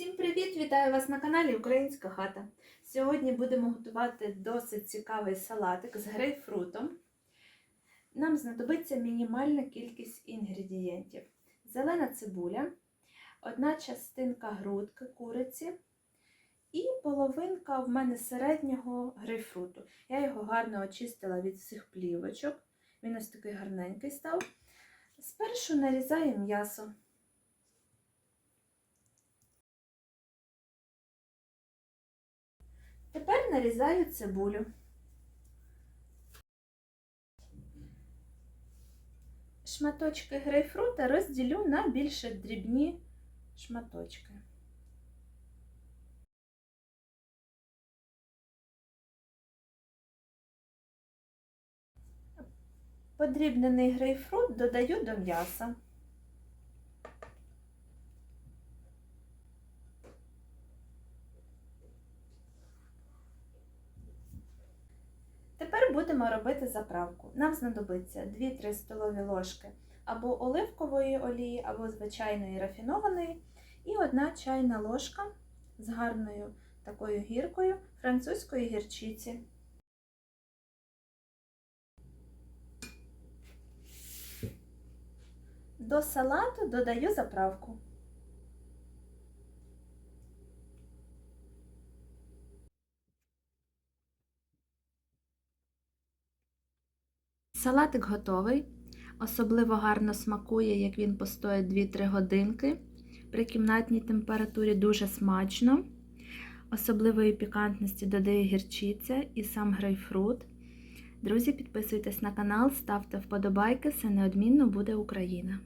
Всім привіт! Вітаю вас на каналі Українська хата. Сьогодні будемо готувати досить цікавий салатик з грейпфрутом. Нам знадобиться мінімальна кількість інгредієнтів: зелена цибуля, одна частинка грудки куриці і половинка в мене середнього грейпфруту. Я його гарно очистила від всіх плівочок. Він ось такий гарненький став. Спершу нарізаю м'ясо. Нарізаю цибулю. Шматочки грейпфрута розділю на більш дрібні шматочки. Подрібнений грейпфрут додаю до м'яса. Будемо робити заправку. Нам знадобиться 2-3 столові ложки або оливкової олії, або звичайної рафінованої, і 1 чайна ложка з гарною такою гіркою французької гірчиці. До салату додаю заправку. Салатик готовий. Особливо гарно смакує, як він постоїть 2-3 годинки. При кімнатній температурі дуже смачно. Особливої пікантності додає гірчиця і сам грейпфрут. Друзі, підписуйтесь на канал, ставте вподобайки, все неодмінно буде Україна!